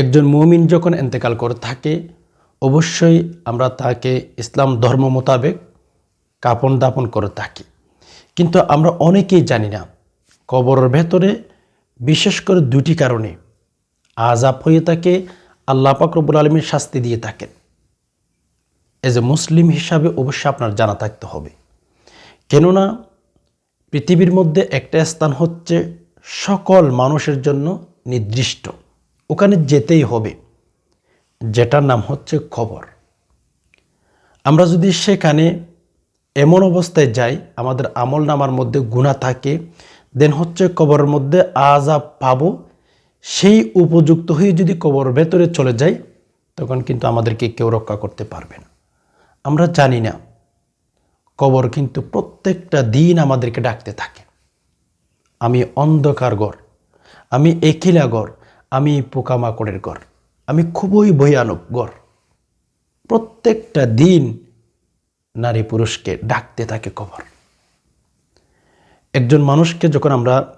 একজন মুমিন যখন এন্তেকাল করে থাকে, অবশ্যই আমরা তাকে ইসলাম ধর্ম মোতাবেক কাপন দাপন করে থাকি। কিন্তু আমরা অনেকেই জানি না, কবরের ভেতরে বিশেষ করে দুটি কারণে আজাব হয়ে থাকে আল্লাহ পাক রব্বুল আলমীর শাস্তি দিয়ে থাকেন। এজ এ মুসলিম হিসাবে অবশ্যই আপনার জানা থাকতে হবে। কেননা পৃথিবীর মধ্যে একটা স্থান হচ্ছে সকল মানুষের জন্য নির্দিষ্ট। ওখানে যেতেই হবে। যেটার নাম হচ্ছে খবর। আমরা যদি সেখানে এমন অবস্থায় যাই, আমাদের আমল নামার মধ্যে গুণা থাকে দেন হচ্ছে কবরের মধ্যে আজাব পাবো। সেই উপযুক্ত হয়ে যদি কবর ভেতরে চলে যাই, তখন কিন্তু আমাদেরকে কেউ রক্ষা করতে পারবে না। আমরা জানি না, কবর কিন্তু প্রত্যেকটা দিন আমাদেরকে ডাকতে থাকে। আমি অন্ধকার ঘর, আমি একিলা ঘর আমি পোকামাকড়ের ঘর আমি খুবই ভয়ানক ঘর প্রত্যেকটা দিন নারী পুরুষকে ডাকতে থাকে কবর। একজন মানুষকে যখন আমরা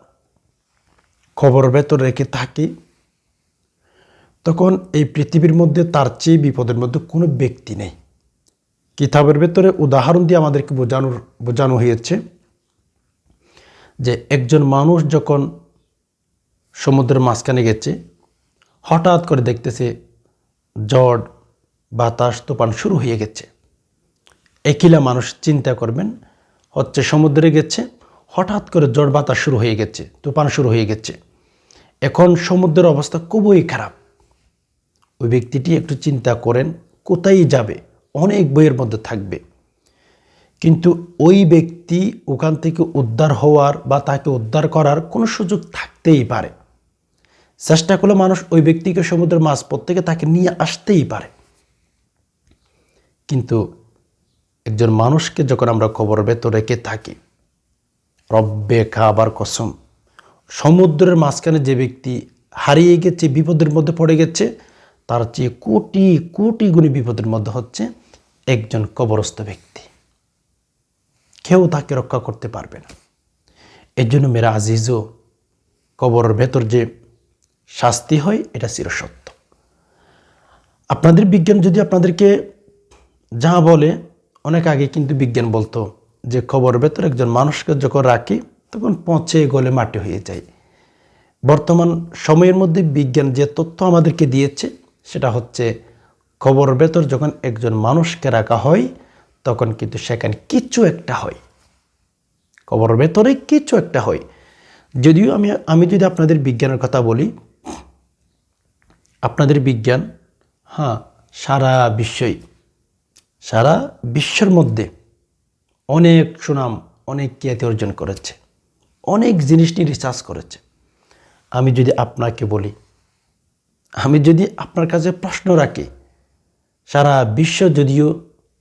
খবর ভেতর রেখে থাকি, তখন এই পৃথিবীর মধ্যে তার চেয়ে বিপদের মধ্যে কোনো ব্যক্তি নেই। কিতাবের ভেতরে উদাহরণ দিয়ে আমাদেরকে বোঝানোর বোঝানো হয়েছে যে একজন মানুষ যখন সমুদ্রের মাঝখানে গেছে। হঠাৎ করে দেখতেছে ঝড়, বাতাস, তুফান শুরু হয়ে গেছে। একিলা মানুষ চিন্তা করবেন, হচ্ছে সমুদ্রে গেছে, হঠাৎ করে ঝড়, বাতাস শুরু হয়ে গেছে, তুফান শুরু হয়ে গেছে। এখন সমুদ্রের অবস্থা খুবই খারাপ। ওই ব্যক্তিটি একটু চিন্তা করেন, কোথায় যাবে? অনেক বইয়ের মধ্যে থাকবে। কিন্তু ওই ব্যক্তি ওখান থেকে উদ্ধার হওয়ার বা তাকে উদ্ধার করার কোনো সুযোগ থাকতেই পারে। চেষ্টা করলে মানুষ ওই ব্যক্তিকে সমুদ্রের মাঝপথ থেকে তাকে নিয়ে আসতেই পারে। কিন্তু একজন মানুষকে যখন আমরা খবর ভেতর রেখে থাকি, রব্বে খাবার কসম, সমুদ্রের মাঝখানে যে ব্যক্তি হারিয়ে গেছে, বিপদের মধ্যে পড়ে গেছে, তার চেয়ে কোটি কোটি গুণী বিপদের মধ্যে হচ্ছে একজন কবরস্থ ব্যক্তি। কেউ তাকে রক্ষা করতে পারবে না। এর জন্য মেরা আজিজও কবরের ভেতর যে শাস্তি হয়, এটা চিরসত্য। আপনাদের বিজ্ঞান যদি আপনাদেরকে যা বলে, অনেক আগে কিন্তু বিজ্ঞান বলতো যে খবর ভেতর একজন মানুষকে যখন রাখি, তখন পচে গলে মাটি হয়ে যায়। বর্তমান সময়ের মধ্যে বিজ্ঞান যে তথ্য আমাদেরকে দিয়েছে, সেটা হচ্ছে খবর ভেতর যখন একজন মানুষকে রাখা হয়, তখন কিন্তু সেখানে কিছু একটা হয়। খবর ভেতরে কিছু একটা হয়। যদিও আমি আমি যদি আপনাদের বিজ্ঞানের কথা বলি আপনাদের বিজ্ঞান হ্যাঁ সারা বিশ্বই, সারা বিশ্বের মধ্যে অনেক সুনাম, অনেক খ্যাতি অর্জন করেছে, অনেক জিনিস নিয়ে রিসার্চ করেছে। আমি যদি আপনাকে বলি, আমি যদি আপনার কাছে প্রশ্ন রাখি, সারা বিশ্ব যদিও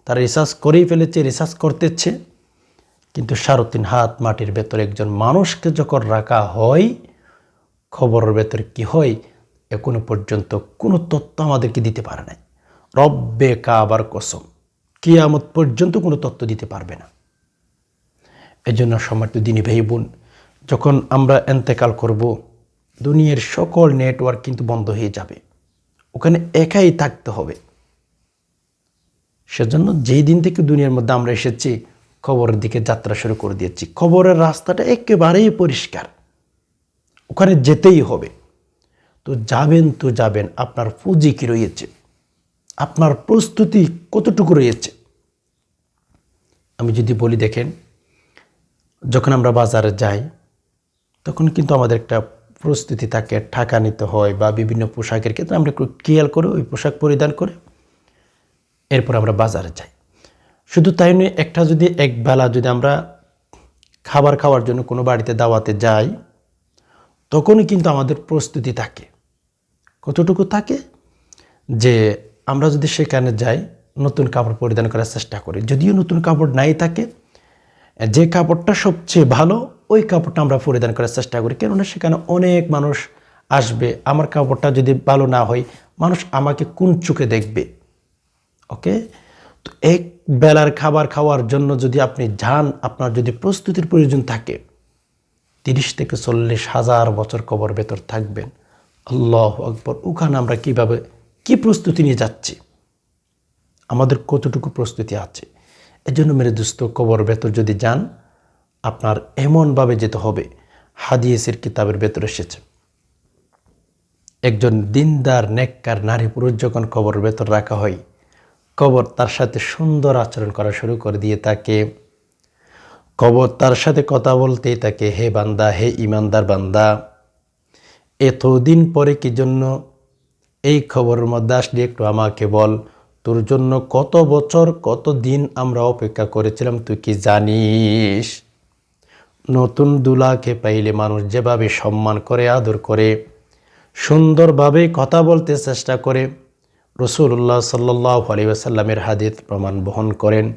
তারা রিসার্চ করেই ফেলেছে রিসার্চ করতেছে, কিন্তু সাড়ে তিন হাত মাটির ভেতরে একজন মানুষকে যখন রাখা হয়, খবরের ভেতরে কি হয় এখনও পর্যন্ত কোনো তথ্য আমাদেরকে দিতে পারে নাই। রব্বে কাবার কসম, কিয়ামত পর্যন্ত কোনো তথ্য দিতে পারবে না। এই জন্য সম্মানিত দিনী ভাই বোন, যখন আমরা এন্তেকাল করব, দুনিয়ার সকল নেটওয়ার্ক কিন্তু বন্ধ হয়ে যাবে। ওখানে একাই থাকতে হবে। সেজন্য যেই দিন থেকে দুনিয়ার মধ্যে আমরা এসেছি, খবরের দিকে যাত্রা শুরু করে দিয়েছি। খবরের রাস্তাটা একেবারেই পরিষ্কার। ওখানে যেতেই হবে। তো যাবেন তো যাবেন, আপনার পুঁজি কী রয়েছে? আপনার প্রস্তুতি কতটুকু রয়েছে? আমি যদি বলি, দেখেন, যখন আমরা বাজারে যাই, তখন কিন্তু আমাদের একটা প্রস্তুতি থাকে, টাকা নিতে হয় বা বিভিন্ন পোশাকের ক্ষেত্রে আমরা একটু খেয়াল করে ওই পোশাক পরিধান করে এরপর আমরা বাজারে যাই। শুধু তাই নয়, একটা যদি এক বেলা যদি আমরা খাবার খাওয়ার জন্য কোনো বাড়িতে দাওয়াতে যাই, তখনই কিন্তু আমাদের প্রস্তুতি থাকে। কতটুকু থাকে? যে আমরা যদি সেখানে যাই, নতুন কাপড় পরিধান করার চেষ্টা করি। যদিও নতুন কাপড় নাই থাকে, যে কাপড়টা সবচেয়ে ভালো, ওই কাপড়টা আমরা পরিধান করার চেষ্টা করি। কেননা সেখানে অনেক মানুষ আসবে। আমার কাপড়টা যদি ভালো না হয়, মানুষ আমাকে কোন চোখে দেখবে? ওকে তো এক বেলার খাবার খাওয়ার জন্য যদি আপনি যান, আপনার যদি প্রস্তুতির প্রয়োজন থাকে, তিরিশ থেকে চল্লিশ হাজার বছর কবর ভেতর থাকবেন। আল্লাহ আকবর, ওখানে আমরা কীভাবে, কি প্রস্তুতি নিয়ে যাচ্ছি? আমাদের কতটুকু প্রস্তুতি আছে? এজন্য মেরে দুস্থ কবর ভেতর যদি যান, আপনার এমনভাবে যেতে হবে হাদিয়েসের কিতাবের ভেতর এসেছে। একজন দিনদার, নেককার নারী পুরুষ যখন কবর ভেতর রাখা হয়, কবর তার সাথে সুন্দর আচরণ করা শুরু করে দিয়ে তাকে, কবর তার সাথে কথা বলতেই তাকে, হে বান্দা, হে ইমানদার বান্দা এতদিন পরে কি জন্য এই খবরের মধ্যে আসলে? একটু আমাকে বল। তোর জন্য কত বছর, কত দিন আমরা অপেক্ষা করেছিলাম, তুই কি জানিস? নতুন দুলাকে পাইলে মানুষ যেভাবে সম্মান করে, আদর করে, সুন্দরভাবে কথা বলতে চেষ্টা করে রসুল্লাহ সাল্লাহ আলিয়াসাল্লামের হাদিত প্রমাণ বহন করেন।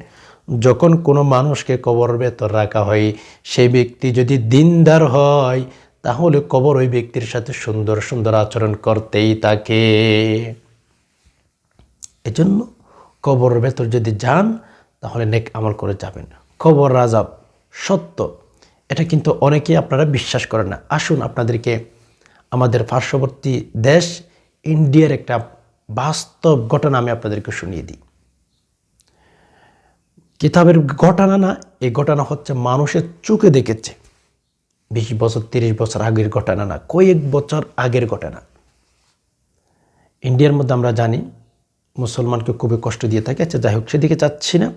যখন কোনো মানুষকে কবর ভেতর রাখা হয়, সেই ব্যক্তি যদি দিনদার হয় তাহলে কবর ওই ব্যক্তির সাথে সুন্দর সুন্দর আচরণ করতেই থাকে এজন্য কবরের ভেতর যদি যান, তাহলে নেক আমল করে যাবেন। কবর রাজাব সত্য। এটা কিন্তু অনেকেই আপনারা বিশ্বাস করেন না। আসুন আপনাদেরকে আমাদের পার্শ্ববর্তী দেশ ইন্ডিয়ার একটা বাস্তব ঘটনা আমি আপনাদেরকে শুনিয়ে দিই। কিতাবের ঘটনা না, এই ঘটনা হচ্ছে মানুষের চোখে দেখেছে। বিশ বছর, তিরিশ বছর আগের ঘটনা না, কয়েক বছর আগের ঘটনা। ইন্ডিয়ার মধ্যে আমরা জানি, মুসলমানকে খুবই কষ্ট দিয়ে থাকে আচ্ছা যাই হোক, সেদিকে চাচ্ছি না।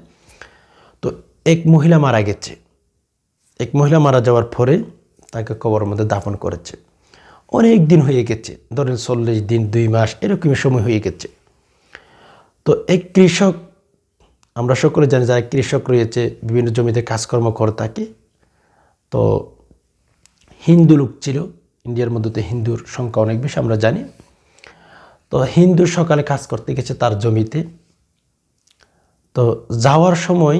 তো এক মহিলা মারা গেছে। এক মহিলা মারা যাওয়ার পরে তাকে কবরের মধ্যে দাফন করেছে। অনেক দিন হয়ে গেছে, ধরেন চল্লিশ দিন, দুই মাস, এরকমই সময় হয়ে গেছে। তো এক কৃষক, আমরা সকলে জানি যারা কৃষক রয়েছে, বিভিন্ন জমিতে কাজকর্ম করে থাকে, তো হিন্দু লোক ছিল। ইন্ডিয়ার মধ্যে তো হিন্দুর সংখ্যা অনেক বেশি, আমরা জানি। তো হিন্দু সকালে কাজ করতে গেছে তার জমিতে। তো যাওয়ার সময়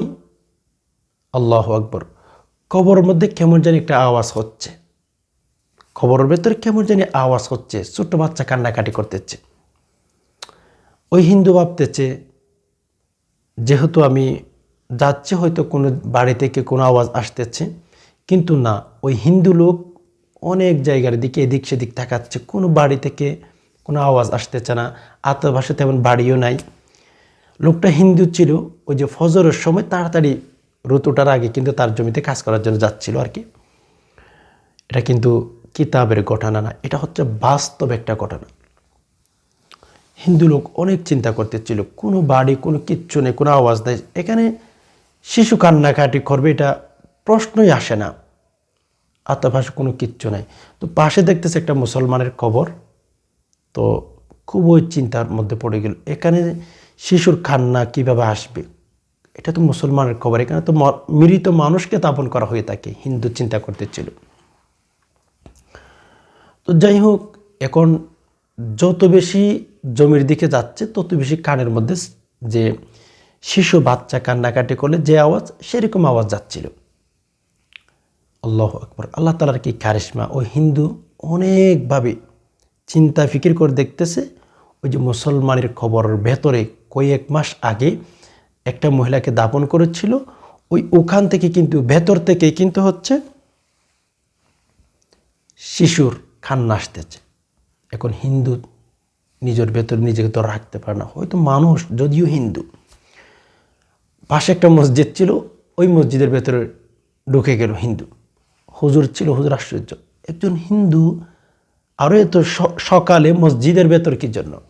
আল্লাহ আকবর, কবরের মধ্যে কেমন জানি একটা আওয়াজ হচ্ছে। খবরের ভেতরে কেমন জানি আওয়াজ হচ্ছে, ছোট্ট বাচ্চা কান্নাকাটি করতেছে। ওই হিন্দু ভাবতেছে, যেহেতু আমি যাচ্ছি, হয়তো কোনো বাড়ি থেকে কোনো আওয়াজ আসতেছে। কিন্তু না, ওই হিন্দু লোক অনেক জায়গার দিকে এদিক সেদিক তাকাচ্ছে, কোনো বাড়ি থেকে কোনো আওয়াজ আসতেছে না আত্মভাষা তেমন বাড়িও নাই। লোকটা হিন্দু ছিল, ওই যে ফজরের সময় তাড়াতাড়ি ঋতুটার আগে কিন্তু তার জমিতে কাজ করার জন্য যাচ্ছিল আর কি। এটা কিন্তু কিতাবের ঘটনা না, এটা হচ্ছে বাস্তব একটা ঘটনা। হিন্দু লোক অনেক চিন্তা করতেছিল, কোনো বাড়ি, কোনো কিচ্ছু নেই, কোনো আওয়াজ নেই। এখানে শিশু কান্নাকাটি করবে এটা প্রশ্নই আসে না। আত্মভাষা কোনো কিচ্ছু নাই। তো পাশে দেখতেছে একটা মুসলমানের কবর। তো খুবই চিন্তার মধ্যে পড়ে গেল, এখানে শিশুর কান্না কীভাবে আসবে? এটা তো মুসলমানের কবর, এখানে তো মৃত মানুষকে তাপন করা হয়ে থাকে, হিন্দু চিন্তা করতেছিল। তো যাই হোক, এখন যত বেশি জমির দিকে যাচ্ছে, তত বেশি কানের মধ্যে যে শিশু বাচ্চা কান্নাকাটি করলে যে আওয়াজ, সেরকম আওয়াজ যাচ্ছিল। আল্লাহ আকবর। আল্লাহ তালার কি কারিশমা ওই হিন্দু অনেকভাবে চিন্তা, ফিকির করে দেখতেছে, ওই যে মুসলমানের খবরের ভেতরে কয়েক মাস আগে একটা মহিলাকে দাপন করেছিল, ওই ওখান থেকে কিন্তু, ভেতর থেকে কিন্তু হচ্ছে শিশুর খান্না আসতেছে। এখন হিন্দু নিজের ভেতর নিজেকে তো রাখতে পারে না। হয়তো মানুষ, যদিও হিন্দু। পাশে একটা মসজিদ ছিল, ওই মসজিদের ভেতরে ঢুকে গেল হিন্দু। হুজুর ছিল, হুজুর আশ্চর্য। একজন হিন্দু আরও এত সকালে মসজিদের ভেতর কি জন্য?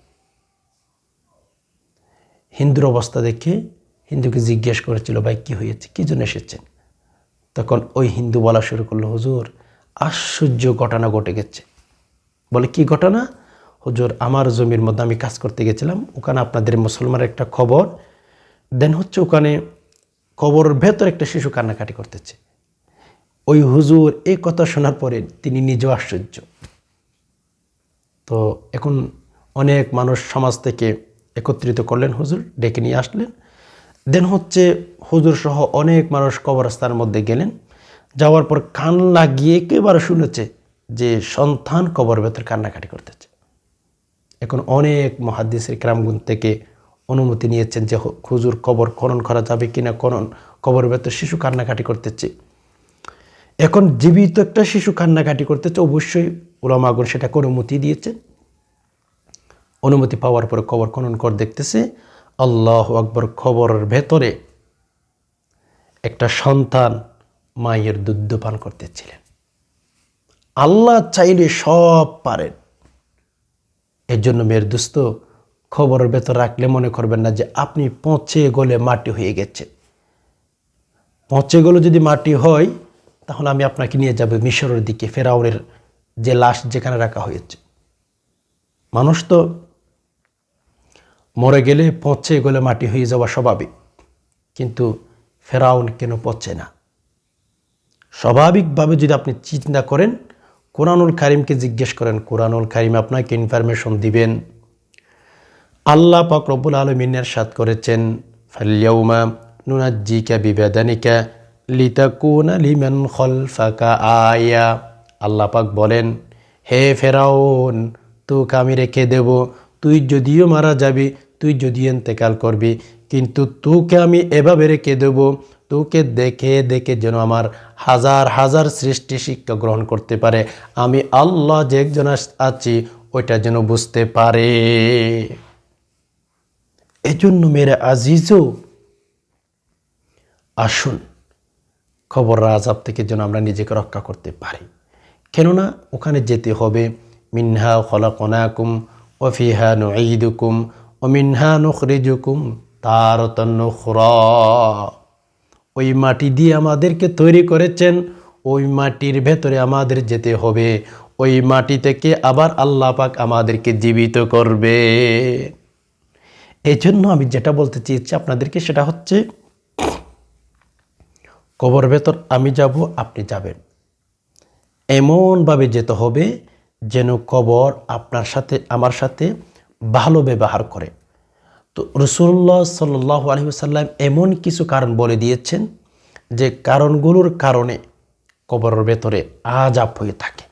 হিন্দুর অবস্থা দেখে হিন্দুকে জিজ্ঞেস করেছিল, ভাই, কী হয়েছে? কী জন্য এসেছেন? তখন ওই হিন্দু বলা শুরু করল, হুজুর, আশ্চর্য ঘটনা ঘটে গেছে। বলে, কি ঘটনা? হুজুর, আমার জমির মধ্যে আমি কাজ করতে গেছিলাম, ওখানে আপনাদের মুসলমানের একটা খবর। দেন হচ্ছে ওখানে কবরের ভেতর একটা শিশু কান্নাকাটি করতেছে। ওই হুজুর এই কথা শোনার পরে তিনি নিজেও আশ্চর্য। তো এখন অনেক মানুষ সমাজ থেকে একত্রিত করলেন, হুজুর ডেকে নিয়ে আসলেন। দেন হচ্ছে হুজুর সহ অনেক মানুষ কবরস্থানের মধ্যে গেলেন। যাওয়ার পর কান লাগিয়ে একেবারে শুনেছে যে সন্তান কবর ভেতর কান্নাকাটি করতেছে। এখন অনেক মহাদিসের গ্রামগুন থেকে অনুমতি নিয়েছেন যে হুজুর কবর খনন করা যাবে কিনা, খনন কবর ভেতর শিশু কান্নাকাটি করতেছে। এখন জীবিত একটা শিশু কান্নাকাটি করতেছে, অবশ্যই ওলামাগর সেটাকে অনুমতি দিয়েছেন অনুমতি পাওয়ার পরে খবর খনন কর দেখতেছে, আল্লাহ আকবর খবরের ভেতরে একটা সন্তান মায়ের দুধ পান করতেছিলেন। আল্লাহ চাইলে সব পারেন। এর জন্য মেয়ের দুস্থ খবরের ভেতর রাখলে মনে করবেন না যে আপনি পচে গলে মাটি হয়ে গেছে পচে গলে যদি মাটি হয় তাহলে আমি আপনাকে নিয়ে যাব মিশরের দিকে, ফেরাউনের যে লাশ যেখানে রাখা হয়েছে। মানুষ তো মরে গেলে পচে গলে মাটি হয়ে যাওয়া স্বাভাবিক, কিন্তু ফেরাউন কেন পচে না? স্বাভাবিকভাবে যদি আপনি চিন্তা করেন, কোরআনুল কারিমকে জিজ্ঞেস করেন, কোরআনুল কারিম আপনাকে ইনফরমেশন দিবেন? আল্লাহ পাক রব্বুল আলমিনের সাথ করেছেন ফালিয়াউমা নুনাজ্জিকা বিবেদানিকা লিতাকুনা লিমান খলফাকা আয়া। আল্লাহ বলেন, হে ফেরাউন, তোকে আমি রেখে দেব। তুই যদিও মারা যাবি, তুই যদি এন্তেকাল করবি, কিন্তু তোকে আমি এভাবে রেখে দেব। তোকে দেখে দেখে যেন আমার হাজার হাজার সৃষ্টি শিক্ষা গ্রহণ করতে পারে। আমি আল্লাহ যে একজন আছি, ওইটা যেন বুঝতে পারে। এজন্য মেরে আজিজও আসুন। খবর আজাব থেকে যেন আমরা নিজেকে রক্ষা করতে পারি। কেননা ওখানে যেতে হবে, মিনহা খলাকনাকুম ওফিহা নুঈদুকুম ও মিনহা নুখরিজুকুম তার ওই মাটি দিয়ে আমাদেরকে তৈরি করেছেন, ওই মাটির ভেতরে আমাদের যেতে হবে, ওই মাটি থেকে আবার আল্লাহ পাক আমাদেরকে জীবিত করবে। এই জন্য আমি যেটা বলতে চেয়েছি আপনাদেরকে সেটা হচ্ছে কবর ভেতর আমি যাব, আপনি যাবেন। এমনভাবে যেতে হবে যেন কবর আপনার সাথে, আমার সাথে ভালো ব্যবহার করে। তো রসুল্লাহ সাল্লাহ আলহিসাল্লাম এমন কিছু কারণ বলে দিয়েছেন যে কারণগুলোর কারণে কবরের ভেতরে আজাব হয়ে থাকে।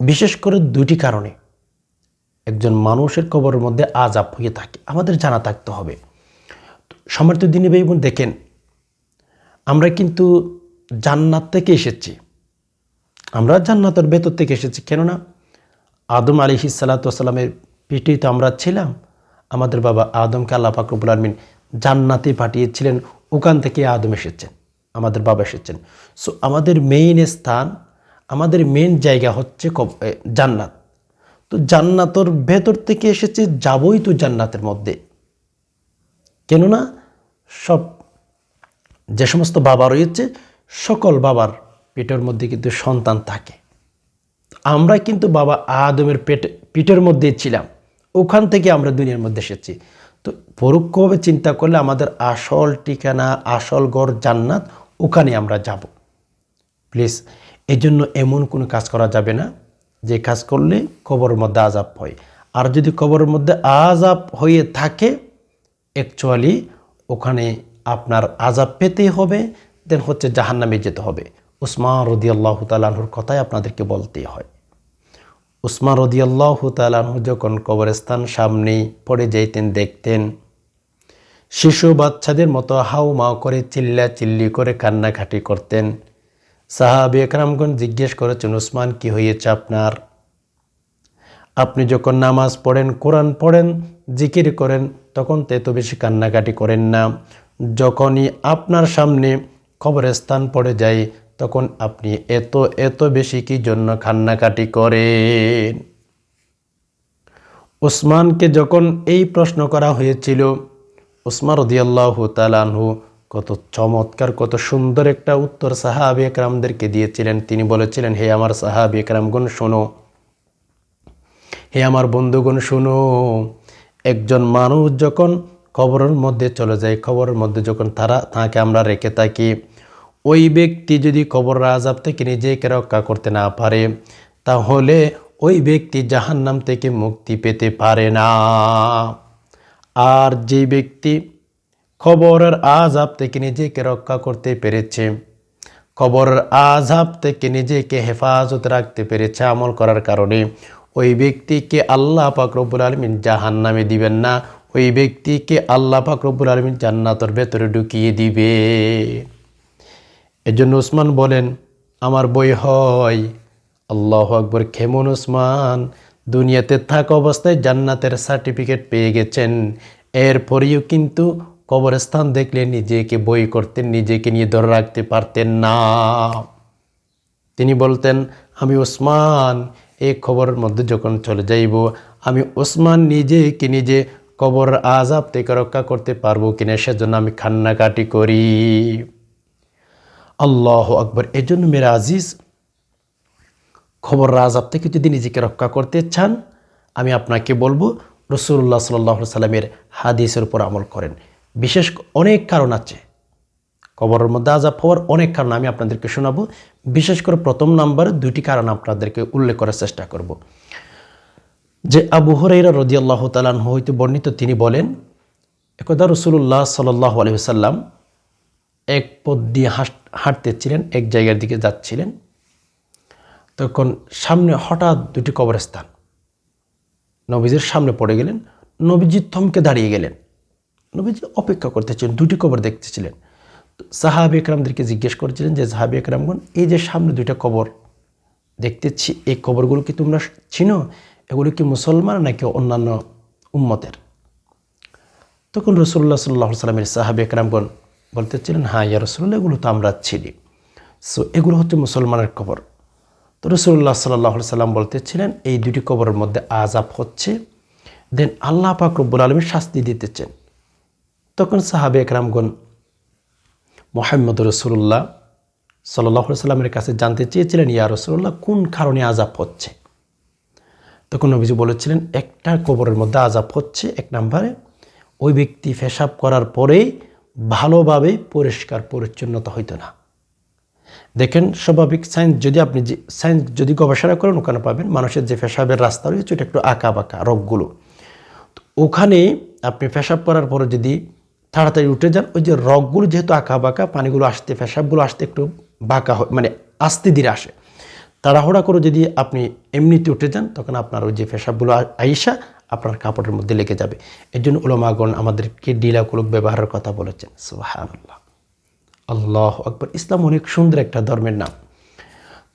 বিশেষ করে দুটি কারণে। একজন মানুষের কবরের মধ্যে আজাব হয়ে থাকে, আমাদের জানা থাকতে হবে। সমর্থ দিনী ভাই দেখেন আমরা কিন্তু জান্নাত থেকে এসেছি। আমরা জান্নাতের ভেতর থেকে এসেছি কেননা আদম আলী সাল্লাতামের পিঠেই তো আমরা ছিলাম। আমাদের বাবা আদমকে আল্লাহ ফাকরুবুল আলমিন জান্নাতে পাঠিয়েছিলেন। ওখান থেকে আদম এসেছেন, আমাদের বাবা এসেছেন। সো আমাদের মেইন স্থান, আমাদের মেন জায়গা হচ্ছে জান্নাত। তো জান্নাতর ভেতর থেকে এসেছে, যাবই তো জান্নাতের মধ্যে। কেননা সব যে সমস্ত বাবা রয়েছে, সকল বাবার পেটের মধ্যে কিন্তু সন্তান থাকে। আমরা কিন্তু বাবা আদমের পেট, পিঠের মধ্যে ছিলাম। ওখান থেকে আমরা দুনিয়ার মধ্যে এসেছি। তো পরোক্ষভাবে চিন্তা করলে আমাদের আসল ঠিকানা, আসল গড় জান্নাত, ওখানে আমরা যাব। প্লিজ এই জন্য এমন কোনো কাজ করা যাবে না, যে কাজ করলে কবরের মধ্যে আজাব হয়। আর যদি কবরের মধ্যে আজাব হয়ে থাকে অ্যাকচুয়ালি ওখানে আপনার আজাব পেতেই হবে, দেন হচ্ছে জাহান্নামে যেতে হবে। উসমান রদিয়াল্লাহ তালাহুর কথাই আপনাদেরকে বলতেই হয়। উসমান রদিয়াল্লাহ তালাহু যখন কবরস্থান সামনে পড়ে যাইতেন, দেখতেন, শিশু বাচ্চাদের মতো হাউ মাও করে চিল্লা চিল্লি করে কান্নাকাটি করতেন। সাহাবি একরামগণ জিজ্ঞেস করেছেন, উসমান, কি হয়েছে আপনার? আপনি যখন নামাজ পড়েন, কোরআন পড়েন, জিকির করেন, তখন তো এত বেশি কান্নাকাটি করেন না। যখনই আপনার সামনে কবরস্থান পড়ে যায়, তখন আপনি এত এত বেশি কি জন্য কান্নাকাটি করেন? ওসমানকে যখন এই প্রশ্ন করা হয়েছিল ওসমান রদিয়াল্লাহ তালানহু কত চমৎকার, কত সুন্দর একটা উত্তর সাহাবি একরামদেরকে দিয়েছিলেন। তিনি বলেছিলেন, হে আমার সাহাবি একরামগণ, শোনো। হে আমার বন্ধুগণ, শুনো। একজন মানুষ যখন কবরের মধ্যে চলে যায়। কবরের মধ্যে যখন তারা তাকে আমরা রেখে থাকি, ওই ব্যক্তি যদি কবর আজাব থেকে নিজেকে রক্ষা করতে না পারে, তাহলে ওই ব্যক্তি জাহান্নাম থেকে মুক্তি পেতে পারে না। আর যে ব্যক্তি খবরের আজাব থেকে নিজেকে রক্ষা করতে পেরেছে খবরের আজাব থেকে নিজেকে হেফাজত রাখতে পেরেছে আমল করার কারণে, ওই ব্যক্তিকে আল্লাহ পাক রব্বুল আলমিন জাহান নামে দিবেন না। ওই ব্যক্তিকে আল্লাহ পাক রব্বুল আলমিন জান্নাতর ভেতরে ঢুকিয়ে দিবে। এজন্য ওসমান বলেন, আমার বই হয়। আল্লাহ আকবর খেমন ওসমান? দুনিয়াতে থাকা অবস্থায় জান্নাতের সার্টিফিকেট পেয়ে গেছেন। এরপরেও কিন্তু কবরস্থান দেখলে নিজেকে বই করতেন, নিজেকে নিয়ে ধরে রাখতে পারতেন না। তিনি বলতেন, আমি ওসমান, এই খবরের মধ্যে যখন চলে যাইব, আমি ওসমান নিজেকে নিজে কবর আজাব থেকে রক্ষা করতে পারব কিনা, সেজন্য আমি কান্নাকাটি করি। আল্লাহ আকবর। এজন্য মেরা আজিজ খবর আজাব থেকে যদি নিজেকে রক্ষা করতে চান, আমি আপনাকে বলব রসুল্লাহ সাল্লাহ সাল্লামের হাদিসের উপর আমল করেন। বিশেষ অনেক কারণ আছে। কবরের মধ্যে আজাব হওয়ার অনেক কারণ আমি আপনাদেরকে শোনাবো। বিশেষ করে প্রথম নাম্বার দুটি কারণ আপনাদেরকে উল্লেখ করার চেষ্টা করব। যে আবু হরাইরা রদিয়াল্লাহ তালান হইতে বর্ণিত, তিনি বলেন, একদা রসুল্লাহ সাল্লাহ আলহিসাল্লাম এক পথ দিয়ে হাঁট- হাঁটতেছিলেন, এক জায়গার দিকে যাচ্ছিলেন। তখন সামনে হঠাৎ দুটি কবরস্থান। নবীজির সামনে পড়ে গেলেন, নবীজি থমকে দাঁড়িয়ে গেলেন। নবীজি অপেক্ষা করতেছিলেন, দুটি কবর দেখতেছিলেন। সাহাবি একরামদেরকে জিজ্ঞেস করেছিলেন যে, সাহাবি একরামগণ, এই যে সামনে দুইটা কবর দেখতেছি, এই কবরগুলো কি তোমরা চিনো? এগুলো কি মুসলমান নাকি অন্যান্য উম্মতের? তখন রসুল্লাহ সাল্লাহ সাল্লামের সাহাবি একরামগণ বলতেছিলেন হ্যাঁ ইয়া রসুল্লাহ এগুলো তো আমরা চিনি সো এগুলো হচ্ছে মুসলমানের কবর। তো রসুল্লাহ সাল্লাহ সাল্লাম বলতেছিলেন, এই দুটি কবরের মধ্যে আজাব হচ্ছে। দেন আল্লাহ পাক রব্বুল আলমীর শাস্তি দিতেছেন। তখন সাহাবে একরামগণ মোহাম্মদ রসুল্লাহ সাল্লাহ সাল্লামের কাছে জানতে চেয়েছিলেন, ইয়া রসুল্লাহ কোন কারণে আজাব হচ্ছে? তখন নবীজি বলেছিলেন, একটা কবরের মধ্যে আজাব হচ্ছে এক নম্বরে। ওই ব্যক্তি পেশাব করার পরেই ভালোভাবে পরিষ্কার, পরিচ্ছন্নতা হইতো না। দেখেন, স্বাভাবিক সায়েন্স যদি আপনি যে সায়েন্স যদি গবেষণা করেন, ওখানে পাবেন মানুষের যে পেশাবের রাস্তা রয়েছে, ওটা একটু আঁকা বাঁকা রগগুলো ওখানে আপনি পেশাব করার পরে যদি তাড়াতাড়ি উঠে যান, ওই যে রগগুলো যেহেতু আঁকা বাঁকা পানিগুলো আসতে, পেশাবগুলো আসতে একটু বাঁকা হয় মানে আস্তে ধীরে আসে। তাড়াহুড়া করে যদি আপনি এমনিতে উঠে যান, তখন আপনার ওই যে পেশাবগুলো আইসা আপনার কাপড়ের মধ্যে লেগে যাবে। এর জন্য ওলামাগণ আমাদেরকে ডিলাকুলক ব্যবহারের কথা বলেছেন। সুহান আল্লাহ আল্লাহ আকবর। ইসলাম অনেক সুন্দর একটা ধর্মের নাম।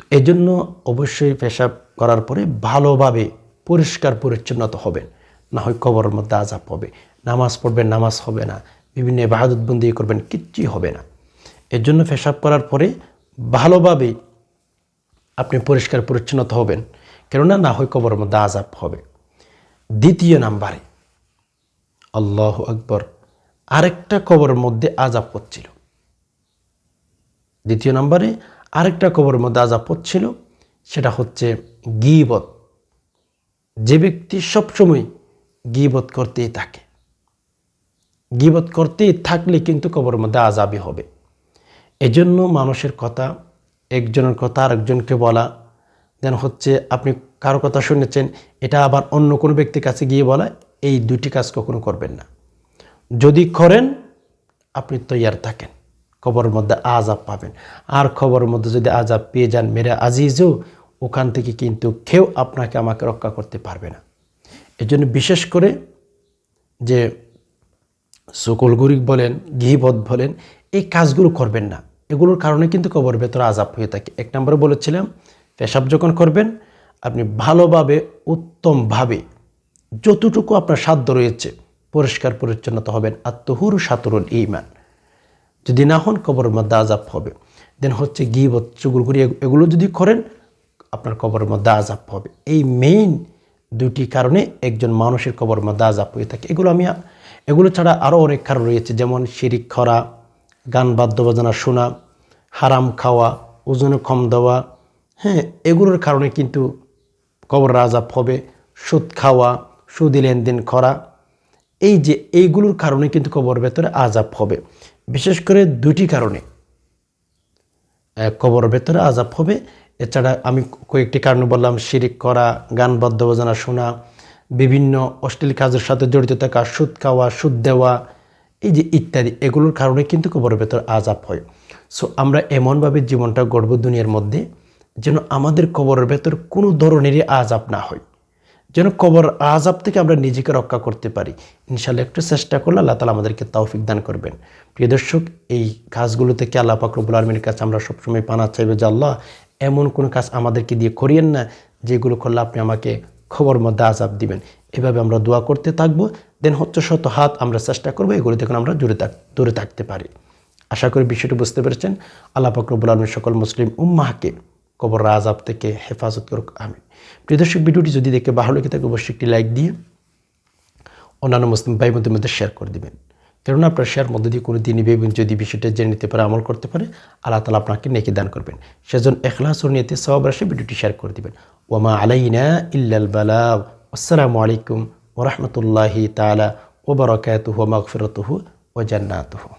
এই জন্য অবশ্যই পেশাব করার পরে ভালোভাবে পরিষ্কার পরিচ্ছন্নতা হবেন। না হয় কবরের মধ্যে আজাব হবে। নামাজ পড়বেন, নামাজ হবে না। বিভিন্ন বাহাদুতবন্দি করবেন, কিচ্ছুই হবে না। এর জন্য পেশাব করার পরে ভালোভাবে আপনি পরিষ্কার পরিচ্ছন্নতা হবেন, কেননা না হয় কবরের মধ্যে আজাব হবে। দ্বিতীয় নাম্বারে, আল্লাহ আকবর, আরেকটা কবরের মধ্যে আজাব হচ্ছিল। দ্বিতীয় নম্বরে, আরেকটা কবরের মধ্যে আজাব হচ্ছিল, সেটা হচ্ছে গিবত। যে ব্যক্তি সবসময় গিবত করতেই থাকে। গিবত করতেই থাকলে কিন্তু কবরের মধ্যে আজাবই হবে। এজন্য মানুষের কথা একজনের কথা আরেকজনকে বলা দেন হচ্ছে আপনি কারও কথা শুনেছেন, এটা আবার অন্য কোনো ব্যক্তির কাছে গিয়ে বলা, এই দুটি কাজ কখনো করবেন না। যদি করেন, আপনি তৈয়ার থাকেন। খবরের মধ্যে আজাব পাবেন। আর খবরের মধ্যে যদি আজাব পেয়ে যান, মেরে আজিজও, ওখান থেকে কিন্তু কেউ আপনাকে আমাকে রক্ষা করতে পারবে না। এজন্য বিশেষ করে যে সকল গরিব বলেন গিহিবদ বলেন, এই কাজগুলো করবেন না। এগুলোর কারণে কিন্তু কবর ভেতরে আজাব হয়ে থাকে। এক নম্বরে বলেছিলাম, পেশাব যখন করবেন, আপনি ভালোভাবে, উত্তমভাবে যতটুকু আপনার সাধ্য রয়েছে, পরিষ্কার পরিচ্ছন্নতা হবেন। আত্মহুর সাতুরুল ইমান যদি না হন, কবরের মধ্যে আজাব হবে। দেন হচ্ছে গিবত চুগুলগুড়ি এগুলো যদি করেন, আপনার কবরের মধ্যে আজাব হবে। এই মেইন দুটি কারণে একজন মানুষের কবর মধ্যে আজাব হয়ে থাকে। এগুলো আমি, এগুলো ছাড়া আরও অনেক কারণ রয়েছে। যেমন শিরিক খরা গান, বাদ্যবাজনা শোনা, হারাম খাওয়া, ওজনে কম দেওয়া হ্যাঁ এগুলোর কারণে কিন্তু কবর আজাব হবে সুদ খাওয়া, সুদি লেনদেন করা, এই যে এইগুলোর কারণে কিন্তু কবর ভেতরে আজাব হবে। বিশেষ করে দুটি কারণে। কবর ভেতরে আজাব হবে, এছাড়া আমি কয়েকটি কারণ বললাম, শিরিক করা, গান, বাদ্যবাজনা শোনা, বিভিন্ন অশ্লীল কাজের সাথে জড়িত থাকা, সুদ খাওয়া, সুদ দেওয়া এই যে ইত্যাদি, এগুলোর কারণে কিন্তু কবরের ভেতর আজাব হয়। সো আমরা এমনভাবে জীবনটা গড়ব দুনিয়ার মধ্যে যেন আমাদের কবরের ভেতর কোনো ধরনেরই আজাব না হয়। যেন কবর আজাব থেকে আমরা নিজেকে রক্ষা করতে পারি। ইনশাল্লাহ একটু চেষ্টা করলে আল্লাহ তালা আমাদেরকে তৌফিক দান করবেন। প্রিয় দর্শক, এই কাজগুলো থেকে আল্লাহ পাকরবুল আলমীর কাছে আমরা সবসময় পানা চাইবে যে আল্লাহ, এমন কোনো কাজ আমাদেরকে দিয়ে করিয়েন না যেগুলো করলে আপনি আমাকে খবর মধ্যে আজাব দিবেন। এভাবে আমরা দোয়া করতে থাকব। দেন হচ্ছে শত হাত আমরা চেষ্টা করব এগুলি থেকে আমরা দূরে থাক দূরে থাকতে পারি। আশা করি বিষয়টি বুঝতে পেরেছেন। আল্লাহ ফকরবুল আলমের সকল মুসলিম উম্মাহকে কবর আজাব থেকে হেফাজত করুক আমি প্রিয় দর্শক, ভিডিওটি যদি দেখে ভালো লেগে থাকে, অবশ্যই একটি লাইক দিয়ে অন্যান্য মুসলিম ভাই মধ্যে শেয়ার করে দিবেন। কেননা আপনার শেয়ার মধ্যে দিয়ে কোনো দিনই ভেবেন যদি বিষয়টা জেনে নিতে পারে, আমল করতে পারে, আল্লাহ তালা আপনাকে নেকি দান করবেন। সেজন এখলাস ও নিয়তে সব রাশি ভিডিওটি শেয়ার করে দেবেন। ওমা আলাইনা ইল্লাল বালা আসসালামু আলাইকুম ওরহমতুল্লাহি তালা ও ওবরাকাতুহু মাগফিরাতুহু ও জান্নাতুহু।